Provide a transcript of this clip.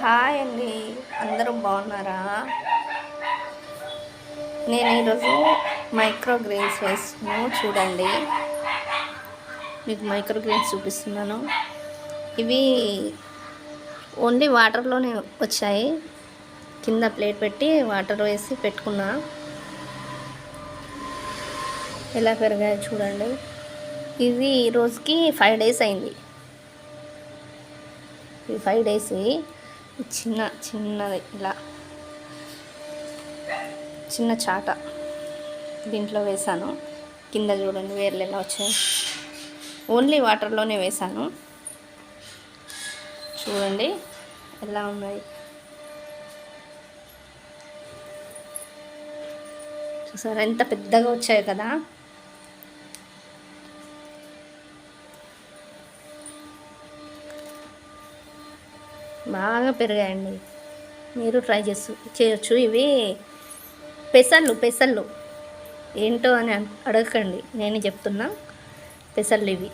Hi అండి. అందరూ బాగున్నారా? నేను ఈరోజు మైక్రో గ్రెయిన్స్ వేస్తున్నాను చూడండి. మీకు మైక్రో చూపిస్తున్నాను. ఇవి ఓన్లీ వాటర్లోనే వచ్చాయి. కింద ప్లేట్ పెట్టి వాటర్ వేసి పెట్టుకున్నా. ఎలా పెరిగాయో చూడండి. ఇది రోజుకి ఫైవ్ డేస్ అయింది. ఈ ఫైవ్ డేస్ చిన్న చిన్నది ఇలా. చిన్న చాట దీంట్లో వేసాను కింద చూడండి వేర్లు ఎలా వచ్చాయి. ఓన్లీ వాటర్లోనే వేసాను చూడండి ఎలా ఉన్నాయి. చూసారా ఎంత పెద్దగా వచ్చాయి కదా. బాగా పెరిగాయండి. మీరు ట్రై చేసు చేయొచ్చు. ఇవి పెసళ్ళు పెసళ్ళు. ఏంటో అని అడగకండి. నేను చెప్తున్నా. పెసళ్ళు ఇవి.